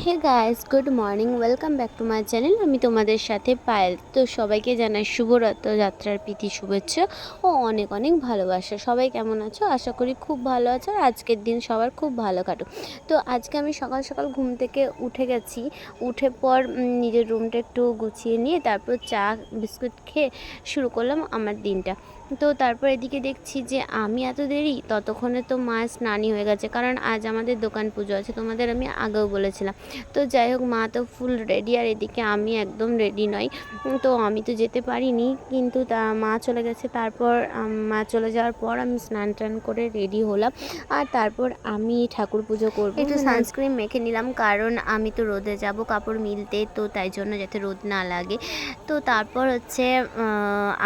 Hey guys, good morning, welcome back to my channel. আমি তোমাদের সাথে পায়েল। তো সবাইকে জানাই শুভরথ যাত্রার প্রীতি, শুভেচ্ছা ও অনেক অনেক ভালোবাসা। সবাই কেমন আছো? আশা করি খুব ভালো আছো আর আজকের দিন সবার খুব ভালো কাটুক। তো আজকে আমি সকাল সকাল ঘুম থেকে উঠে গেছি। উঠে পর নিজের রুমটা একটু গুছিয়ে নিয়ে তারপর চা, বিস্কুট খেয়ে শুরু করলাম আমার দিনটা। তো তারপর এদিকে দেখছি যে আমি এত দেরি, ততক্ষণে তো মা স্নানই হয়ে গেছে। কারণ আজ আমাদের দোকান পুজো আছে। তোমাদের আমি আগেও বলেছিলাম। তো যাই হোক, মা তো ফুল রেডি আর এদিকে আমি একদম রেডি নই। তো আমি তো যেতে পারিনি, কিন্তু তা মা চলে গেছে। তারপর মা চলে যাওয়ার পর আমি স্নান টান করে রেডি হলাম। আর তারপর আমি ঠাকুর পুজো করব। একটু সানস্ক্রিন মেখে নিলাম, কারণ আমি তো রোদে যাব, কাপড় মিলতে, তো তাই জন্য যাতে রোদ না লাগে। তো তারপর হচ্ছে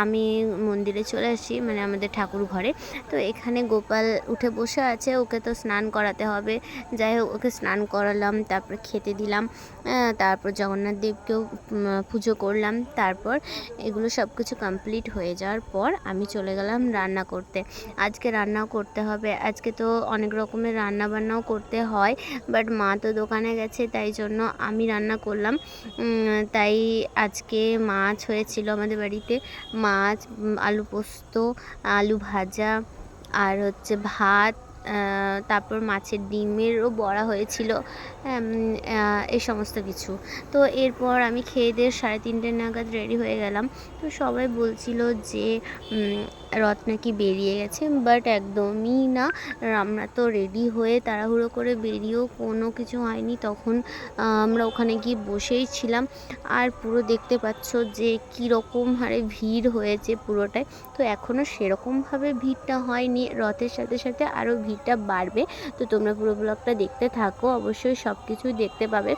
আমি মন্দিরে চলে আসি মানে আমাদের ঠাকুর ঘরে। তো এখানে গোপাল উঠে বসে আছে, ওকে তো স্নান করাতে হবে। যাই হোক, ওকে স্নান করালাম, তারপর খেতে দিলাম। তারপর জগন্নাথ দেবকেও পুজো করলাম। তারপর এগুলো সব কিছু কমপ্লিট হয়ে যাওয়ার পর আমি চলে গেলাম রান্না করতে। আজকে রান্নাও করতে হবে। আজকে তো অনেক রকমের রান্না বান্নাও করতে হয় বাট মা তো দোকানে গেছে, তাই জন্য আমি রান্না করলাম। তাই আজকে মাছ হয়েছিল আমাদের বাড়িতে। মাছ আলু পোস্ত, আলু ভাজা, আর হচ্ছে ভাত তারপর মাছের ডিমেরও বড়া হয়েছিল এই সমস্ত কিছু। তো এরপর আমি খেয়ে দিয়ে সাড়ে তিনটে নাগাদ রেডি হয়ে গেলাম। তো সবাই বলছিল যে রথ নাকি বেরিয়ে গেছে বাট একদমই না। আমরা তো রেডি হয়ে তাড়াহুড়ো করে বেরিয়েও কোনো কিছু হয়নি। তখন আমরা ওখানে গিয়ে বসেই ছিলাম। আর পুরো দেখতে পাচ্ছ যে, কীরকম হারে ভিড় হয়েছে পুরোটাই। তো এখনও সেরকমভাবে ভিড়টা হয়নি। রথের সাথে সাথে আরও ভিড়টা বাড়বে। তো তোমরা পুরো ব্লগটা দেখতে থাকো, অবশ্যই সব কিছুই দেখতে পাবে।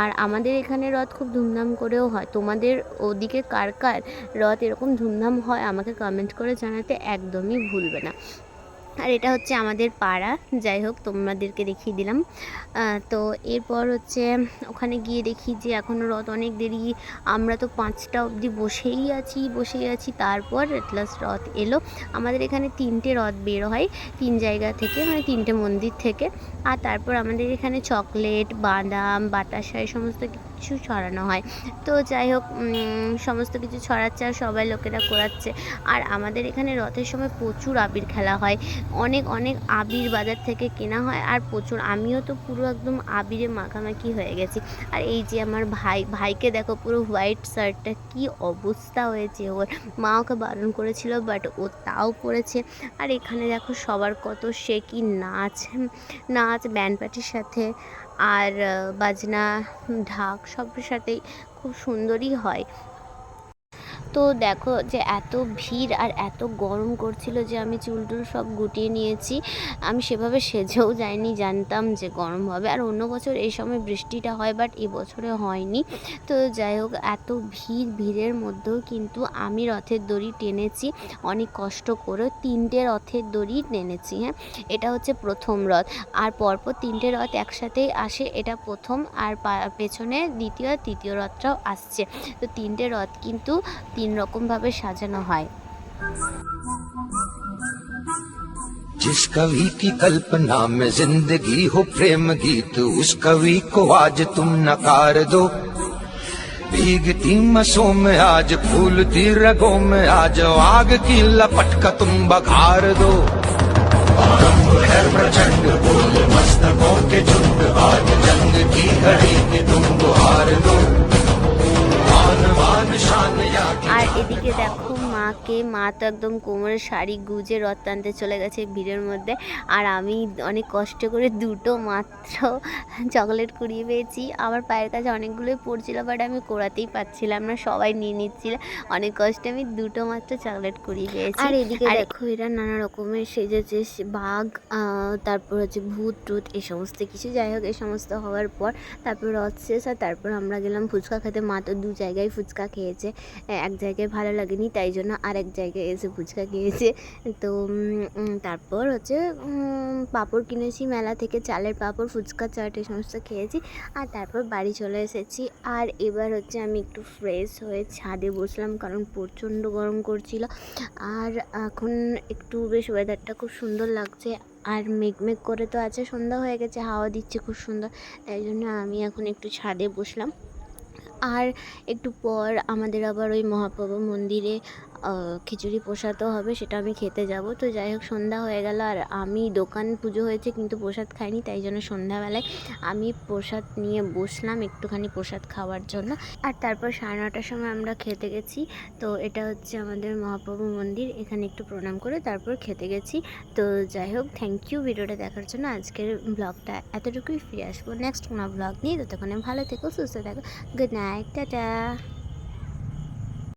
আর আমাদের এখানে রথ খুব ধুমধাম করেও হয়। তোমাদের ওদিকে কার কার রথ এরকম ধুমধাম হয়, আমাকে কমেন্ট করে জানাতে একদমই ভুলবে না। আর এটা হচ্ছে আমাদের পাড়া। যাই হোক, তোমাদেরকে দেখিয়ে দিলাম। তো এরপর হচ্ছে ওখানে গিয়ে দেখি যে এখনও রথ অনেক দেরি। আমরা তো পাঁচটা অবধি বসেই আছি বসেই আছি। তারপর লাস্ট রথ এলো। আমাদের এখানে তিনটে রথ বের হয়, তিন জায়গা থেকে মানে তিনটে মন্দির থেকে। আর তারপর আমাদের এখানে চকলেট বাদাম, বাতাসা, এই সমস্ত কিছু ছড়ানো হয়। তো যাই হোক সমস্ত কিছু ছড়াচ্ছে আর সবাই লোকেরা করাচ্ছে। আর আমাদের এখানে রথের সময় প্রচুর আবির খেলা হয়। অনেক অনেক আবির বাজার থেকে কেনা হয় আর প্রচুর। আমিও তো পুরো একদম আবিরে মাখামাখি হয়ে গেছি। আর এই যে আমার ভাই, ভাইকে দেখো পুরো হোয়াইট শার্টটা কি অবস্থা হয়েছে ওর। মা ওকে বারণ করেছিল বাট ও তাও পরেছে। আর এখানে দেখো সবার কত সে কি নাচ নাচ ব্যান্ড পার্টির সাথে। আর বাজনা ঢাক সবের সাথেই খুব সুন্দরই হয়। তো দেখো যে এত ভিড় আর এত গরম করছিল যে আমি চুল টুল সব গুটিয়ে নিয়েছি। আমি সেভাবে সেজেও যাইনি, জানতাম যে গরম হবে। আর অন্য বছর এই সময় বৃষ্টিটা হয় বাট এবছরে হয়নি। তো যাই হোক, এত ভিড়, ভিড়ের মধ্যেও কিন্তু আমি রথের দড়ি টেনেছি। অনেক কষ্ট করে তিনটে রথের দড়ি টেনেছি হ্যাঁ? এটা হচ্ছে প্রথম রথ। আর পরপর তিনটে রথ একসাথেই আসে, এটা প্রথম। আর পেছনে দ্বিতীয় আর তৃতীয় রথটাও আসছে। তো তিনটে রথ কিন্তু তিন রকমভাবে সাজানো হয় जिस कवि की कल्पना में जिंदगी हो प्रेम गीत उस कवि को आज तुम नकार दो भीगती मसों में आज फूलती रगों में आज आग की लपट का तुम बघार दो आरंभ है प्रचंड बोल मस्तकों के झुंड आज जंग की घड़ी এদিকে দেখো। মাকে মা তো একদম কোমরে শাড়ি গুজে রথ টানতে চলে গেছে ভিড়ের মধ্যে। আর আমি অনেক কষ্ট করে দুটো মাত্র চকলেট কুড়িয়ে পেয়েছি। আমার পায়ের কাছে অনেকগুলোই পড়ছিল বাট আমি কোড়াতেই পাচ্ছিলাম না সবাই নিয়ে নিচ্ছিল। অনেক কষ্টে আমি দুটো মাত্র চকলেট কুড়িয়ে পেয়েছি। আর এদিকে দেখো এরা নানা রকমের সেজেছে বাঘ তারপর হচ্ছে ভূত টুত এই সমস্ত কিছু। যাই হোক এই সমস্ত হওয়ার পর তারপর রথ শেষ আর তারপর আমরা গেলাম ফুচকা খেতে। মা তো দু জায়গায় ফুচকা খেয়েছে এক জায়গায় ভালো লাগেনি তাই জন্য আর এক জায়গায় এসে ফুচকা খেয়েছে। তো তারপর হচ্ছে পাঁপড় কিনেছি, মেলা থেকে চালের পাঁপড়, ফুচকা চাট, এই সমস্ত খেয়েছি। আর তারপর বাড়ি চলে এসেছি। আর এবার হচ্ছে আমি একটু ফ্রেশ হয়ে ছাদে বসলাম, কারণ প্রচণ্ড গরম করছিল। আর এখন একটু বেশ ওয়েদারটা খুব সুন্দর লাগছে। আর মেঘমেঘ করে তো আছে, সন্ধ্যা হয়ে গেছে, হাওয়া দিচ্ছে খুব সুন্দর। তাই জন্য আমি এখন একটু ছাদে বসলাম। আর একটু পর আমাদের আবার ওই মহাপ্রভু মন্দিরে খিচুড়ি প্রসাদও হবে, সেটা আমি খেতে যাব। তো যাই হোক, সন্ধ্যা হয়ে গেল আর আমি দোকান পুজো হয়েছে, কিন্তু প্রসাদ খাইনি, তাই জন্য সন্ধ্যাবেলায় আমি প্রসাদ নিয়ে বসলাম একটুখানি প্রসাদ খাওয়ার জন্য। আর তারপর সাড়ে নটার সময় আমরা খেতে গেছি। তো এটা হচ্ছে আমাদের মহাপ্রভু মন্দির, এখানে একটু প্রণাম করে তারপর খেতে গেছি। তো যাই হোক থ্যাংক ইউ ভিডিওটা দেখার জন্য আজকের ব্লগটা এতটুকুই, ফিরে আসব নেক্সট কোনো ব্লগ নিয়ে। ততক্ষণে ভালো থেকো, সুস্থ থাকো গুড নাইট bye. da.